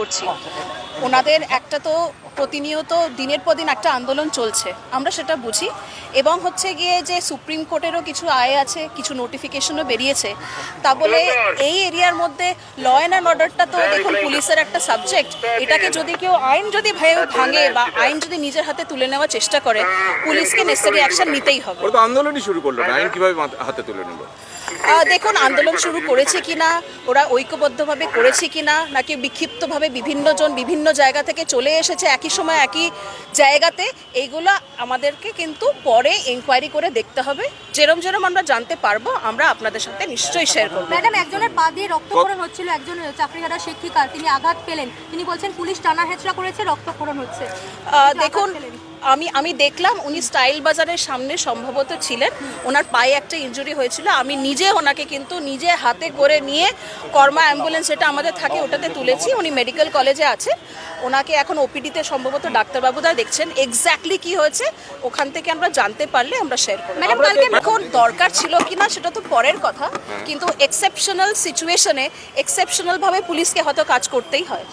করছি। ওনাদের একটা তো প্রতিনিয়ত দিনের পর দিন একটা আন্দোলন চলছে আমরা সেটা বুঝি। এবং হচ্ছে গিয়ে যে সুপ্রিম কোর্টেরও কিছু আয় আছে কিছু নোটিফিকেশনও বেরিয়েছে তা বলে এই এরিয়ার মধ্যে ল অ্যান্ড অ্যান্ড অর্ডারটা তো দেখুন পুলিশের একটা সাবজেক্ট এটাকে যদি কেউ আইন যদি ভাঙে বা আইন যদি নিজের হাতে তুলে নেওয়ার চেষ্টা করে পুলিশকে নেসেসারি অ্যাকশন নিতেই হবে। ওরা তো আন্দোলনই শুরু করল না আইন কীভাবে হাতে তুলে নিল আহ, দেখুন আন্দোলন শুরু করেছে কিনা ওরা ঐক্যবদ্ধভাবে করেছে কিনা নাকি বিক্ষিপ্তভাবে বিভিন্ন জন বিভিন্ন জায়গা থেকে চলে এসেছে একই সময় একই জায়গাতে এইগুলো আমাদেরকে কিন্তু পরে এনকোয়ারি করে দেখতে হবে। যেরম যেরম আমরা জানতে পারব আমরা আপনাদের সাথে নিশ্চয়ই শেয়ার করব। ম্যাডাম একজনের পা দিয়ে রক্তক্ষরণ হচ্ছিল একজন চাকরিহারা শিক্ষিকা তিনি আঘাত পেলেন। তিনি বলছেন পুলিশ টানা হেঁচড়া করেছে রক্তক্ষরণ হচ্ছে। দেখুন আমি আমি দেখলাম উনি স্টাইল বাজারের সামনে সম্ভবত ছিলেন। ওনার পায়ে একটা ইনজুরি হয়েছিল। আমি নিজে ওনাকে কিন্তু নিজে হাতে করে নিয়ে কর্মা অ্যাম্বুলেন্স যেটা আমাদের থাকে ওটাতে তুলেছি। উনি মেডিকেল কলেজে আছে। ওনাকে এখন ওপিডিতে সম্ভবত ডাক্তারবাবুরা দেখছেন এক্স্যাক্টলি কি হয়েছে। ওখান থেকে আমরা জানতে পারলে আমরা শেয়ার করব। Madam, কালকে- এখন দরকার ছিল কিনা সেটা তো পরের কথা। কিন্তু এক্সেপশনাল সিচুয়েশনে এক্সেপশনাল ভাবে পুলিশকে হয়তো কাজ করতেই হয়।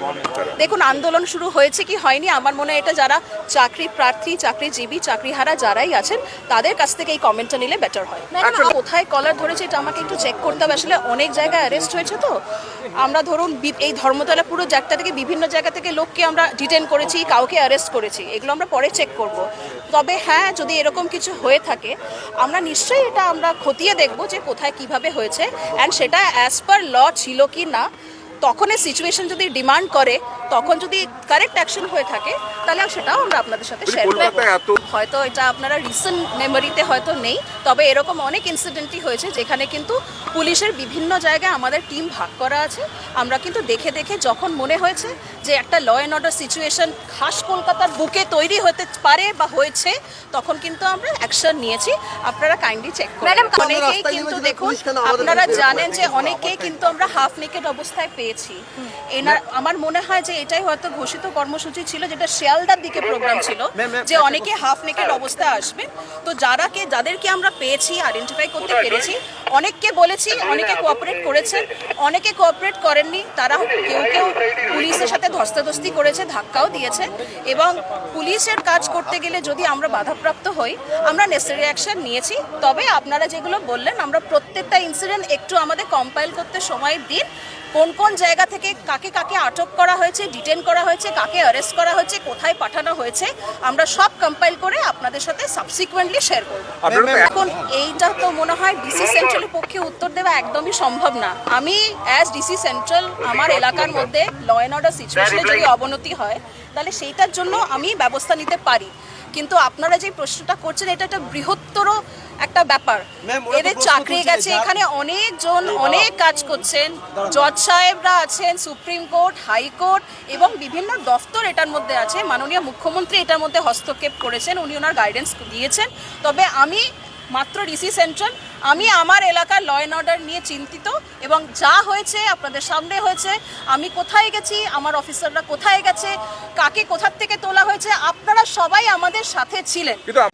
আন্দোলনই শুরু করেনি। দেখুন আন্দোলন শুরু হয়েছে কি হয়নি আমার মনে হয় এটা যারা চাকরি প্রার্থী চাকরিজীবী চাকরিহারা যারাই আছেন তাদের কাছ থেকে এই কমেন্টটা নিলে বেটার হয়। কোথায় কলার ধরেছে এটা আমাকে একটু চেক করতে হবে আসলে অনেক জায়গায় অ্যারেস্ট হয়েছে তো। আমরা ধরুন এই ধর্মতলা পুরো জায়গা থেকে বিভিন্ন জায়গা থেকে লোককে আমরা ডিটেন করেছি কাউকে অ্যারেস্ট করেছি এগুলো আমরা পরে চেক করব। তবে হ্যাঁ যদি এরকম কিছু হয়ে থাকে আমরা নিশ্চয়ই এটা আমরা খতিয়ে দেখব যে কোথায় কীভাবে হয়েছে অ্যান্ড সেটা অ্যাজ পার ল ছিল কি না। তখন এই সিচুয়েশন যদি ডিমান্ড করে তখন যদি কারেক্ট অ্যাকশন হয়ে থাকে তাহলে সেটাও আমরা আপনাদের সাথে শেয়ার করব। হয়তো এটা আপনারা রিসেন্ট মেমোরিতে হয়তো নেই তবে এরকম অনেক ইনসিডেন্টই হয়েছে যেখানে কিন্তু পুলিশের বিভিন্ন জায়গায় আমাদের টিম ভাগ করা আছে। আমরা কিন্তু দেখে দেখে যখন মনে হয়েছে যে একটা ল অ্যান্ড অর্ডার সিচুয়েশন খাস কলকাতার বুকে তৈরি হতে পারে বা হয়েছে তখন কিন্তু আমরা অ্যাকশন নিয়েছি। আপনারা কাইন্ডলি চেক করুন। অনেকেই কিন্তু দেখুন আপনারা জানেন যে অনেকেই কিন্তু আমরা হাফ নেকেড অবস্থায় পেয়েছি। এনার আমার মনে হয় যে এটাই হয়তো ঘোষিত কর্মসূচি ছিল যেটা শিয়ালদার দিকে প্রোগ্রাম ছিল যে অনেকে হাফ নেকেড অবস্থায় আসবে তো যারাকে যাদেরকে আমরা পেয়েছি আইডেন্টিফাই করতে পেরেছি অনেককে বলেছি অনেকে কোঅপারেট করেছেন অনেকে কোঅপারেট করেননি তারা কেউ কেউ পুলিশের সাথে ধস্তাধস্তি করেছে, ধাক্কাও দিয়েছে এবং পুলিশের কাজ করতে গেলে যদি আমরা বাধাপ্রাপ্ত হই, আমরা নেসেসারি অ্যাকশন নিয়েছি। তবে আপনারা যেগুলো বললেন, আমরা প্রত্যেকটা ইনসিডেন্ট একটু আমাদের কম্পাইল করতে সময় দিন। কোন কোন জায়গা থেকে কাকে কাকে আটক করা হয়েছে ডিটেন করা হয়েছে কাকে অ্যারেস্ট করা হয়েছে কোথায় পাঠানো হয়েছে আমরা সব কম্পাইল করে আপনাদের সাথে সাবসিকুয়েন্টলি শেয়ার করব। এখন এইটা তো মনে হয় ডিসি সেন্ট্রালের পক্ষে উত্তর দেওয়া একদমই সম্ভব না। আমি অ্যাজ ডিসি সেন্ট্রাল আমার এলাকার মধ্যে ল অ্যান্ড অর্ডার সিচুয়েশনে যদি অবনতি হয় তাহলে সেইটার জন্য আমি ব্যবস্থা নিতে পারি। কিন্তু আপনারা যে প্রশ্নটা করছেন এটা একটা বৃহত্তর একটা ব্যাপার। এদের চাকরি গেছে এখানে অনেকজন অনেক কাজ করছেন। জজ সাহেবরা আছেন সুপ্রিম কোর্ট হাইকোর্ট এবং বিভিন্ন দফতর এটার মধ্যে আছে। মাননীয় মুখ্যমন্ত্রী এটার মধ্যে হস্তক্ষেপ করেছেন উনি ওনার গাইডেন্স দিয়েছেন। তবে আমি মাত্র ডিসি সেন্ট্রাল আমি আমার এলাকার ল অ্যান্ড অর্ডার নিয়ে চিন্তিত এবং যা হয়েছে আপনাদের সামনে হয়েছে আমি কোথায় গেছি আমার অফিসাররা কোথায় গেছে কাকে কোথার থেকে তোলা হয়েছে আপনারা সবাই আমাদের সাথে ছিলেন। কিন্তু